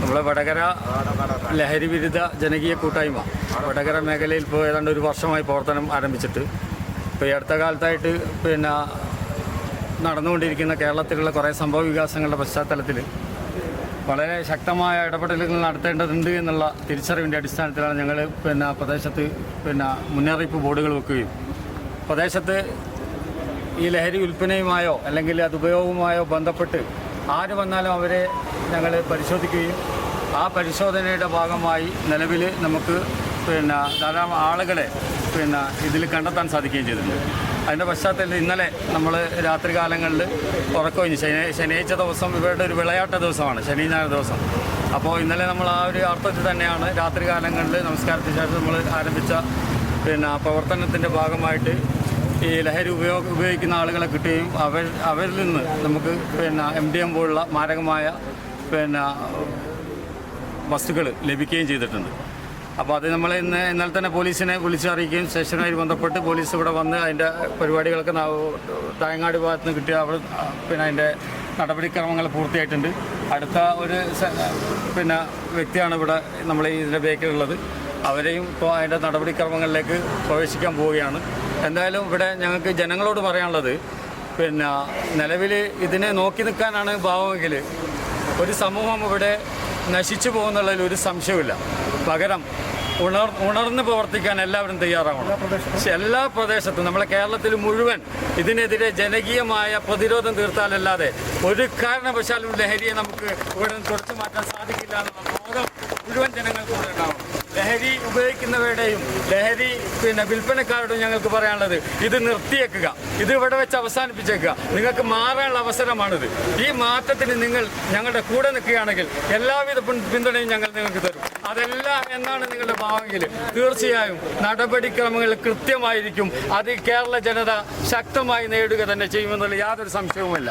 നമ്മളെ വടകര ലഹരി വിരുദ്ധ ജനകീയ കൂട്ടായ്മ. വടകര മേഖലയിൽ ഇപ്പോൾ ഏതാണ്ട് ഒരു വർഷമായി പ്രവർത്തനം ആരംഭിച്ചിട്ട് ഇപ്പോൾ ഈ അടുത്ത കാലത്തായിട്ട് പിന്നെ നടന്നുകൊണ്ടിരിക്കുന്ന കേരളത്തിലുള്ള കുറേ സംഭവ വികാസങ്ങളുടെ പശ്ചാത്തലത്തിൽ വളരെ ശക്തമായ ഇടപെടലുകൾ നടത്തേണ്ടതുണ്ട് എന്നുള്ള തിരിച്ചറിവിന്റെ അടിസ്ഥാനത്തിലാണ് ഞങ്ങൾ പിന്നെ പ്രദേശത്ത് പിന്നെ മുന്നറിയിപ്പ് ബോർഡുകൾ വെക്കുകയും പ്രദേശത്ത് ഈ ലഹരി വിൽപ്പനയുമായോ അല്ലെങ്കിൽ അത് ഉപയോഗവുമായോ ബന്ധപ്പെട്ട് ആര് വന്നാലും അവരെ ഞങ്ങൾ പരിശോധിക്കുകയും ആ പരിശോധനയുടെ ഭാഗമായി നിലവിൽ നമുക്ക് പിന്നെ ധാരാളം ആളുകളെ പിന്നെ ഇതിൽ കണ്ടെത്താൻ സാധിക്കുകയും ചെയ്തിട്ടുണ്ട്. അതിന്റെ പശ്ചാത്തലത്തിൽ ഇന്നലെ നമ്മൾ രാത്രി കാലങ്ങളിൽ ഉറക്കമൊഴിഞ്ഞ് ശനി ശനിയാഴ്ച ദിവസം ഇവരുടെ ഒരു വിളയാട്ട ദിവസമാണ് ശനി ഞായർ ദിവസം. അപ്പോൾ ഇന്നലെ നമ്മൾ ആ ഒരു അർത്ഥത്തിൽ തന്നെയാണ് രാത്രി കാലങ്ങളിൽ നമസ്കാരത്തിന് ശേഷം നമ്മൾ ആരംഭിച്ച പിന്നെ പ്രവർത്തനത്തിന്റെ ഭാഗമായിട്ട് ഈ ലഹരി ഉപയോഗ ഉപയോഗിക്കുന്ന ആളുകളെ കിട്ടുകയും അവർ അവരിൽ നിന്ന് നമുക്ക് പിന്നെ എം ഡി എം പോലുള്ള മാരകമായ പിന്നെ വസ്തുക്കൾ ലഭിക്കുകയും ചെയ്തിട്ടുണ്ട്. അപ്പോൾ അത് നമ്മൾ ഇന്ന് ഇന്നലെ തന്നെ പോലീസിനെ വിളിച്ചറിയിക്കുകയും സ്റ്റേഷനുമായി ബന്ധപ്പെട്ട് പോലീസ് ഇവിടെ വന്ന് അതിന്റെ പരിപാടികളൊക്കെ തായങ്ങാട് ഭാഗത്ത് നിന്ന് കിട്ടിയ അവിടെ പിന്നെ അതിന്റെ നടപടിക്രമങ്ങൾ പൂർത്തിയായിട്ടുണ്ട്. അടുത്ത ഒരു പിന്നെ വ്യക്തിയാണ് ഇവിടെ നമ്മൾ ഇതിന്റെ ബേക്കിലുള്ളത്. അവരെയും ഇപ്പോൾ അതിന്റെ നടപടിക്രമങ്ങളിലേക്ക് പ്രവേശിക്കാൻ പോവുകയാണ്. എന്തായാലും ഇവിടെ ഞങ്ങൾക്ക് ജനങ്ങളോട് പറയാനുള്ളത് പിന്നെ നിലവിൽ ഇതിനെ നോക്കി നിൽക്കാനാണ് ഭാവമെങ്കിൽ ഒരു സമൂഹം ഇവിടെ നശിച്ചു പോകുന്നുള്ളതിൽ ഒരു സംശയമില്ല പകരം ഉണർ ഉണർന്ന് പ്രവർത്തിക്കാൻ എല്ലാവരും തയ്യാറാവണം. എല്ലാ പ്രദേശത്തും നമ്മളെ കേരളത്തിൽ മുഴുവൻ ഇതിനെതിരെ ജനകീയമായ പ്രതിരോധം തീർത്താലല്ലാതെ ഒരു കാരണവശാലും ലഹരിയെ നമുക്ക് ഇവിടെ തുടച്ചു മാറ്റാൻ സാധിക്കില്ല എന്നുള്ള ബോധം മുഴുവൻ ജനങ്ങൾക്ക് ഉപയോഗിക്കുന്നവരുടെയും ലഹരി പിന്നെ വിൽപ്പനക്കാരോടും ഞങ്ങൾക്ക് പറയാനുള്ളത് ഇത് നിർത്തിയേക്കുക. ഇത് ഇവിടെ വെച്ച് അവസാനിപ്പിച്ചേക്കുക. നിങ്ങൾക്ക് മാറാനുള്ള അവസരമാണിത്. ഈ മാറ്റത്തിന് നിങ്ങൾ ഞങ്ങളുടെ കൂടെ നിൽക്കുകയാണെങ്കിൽ എല്ലാവിധ പിന്തുണയും ഞങ്ങൾ നിങ്ങൾക്ക് തരും. അതല്ല എന്നാണ് നിങ്ങളുടെ ഭാവമെങ്കിൽ തീർച്ചയായും നടപടിക്രമങ്ങൾ കൃത്യമായിരിക്കും. അത് കേരള ജനത ശക്തമായി നേടുക തന്നെ ചെയ്യുമെന്നുള്ള യാതൊരു സംശയവുമില്ല.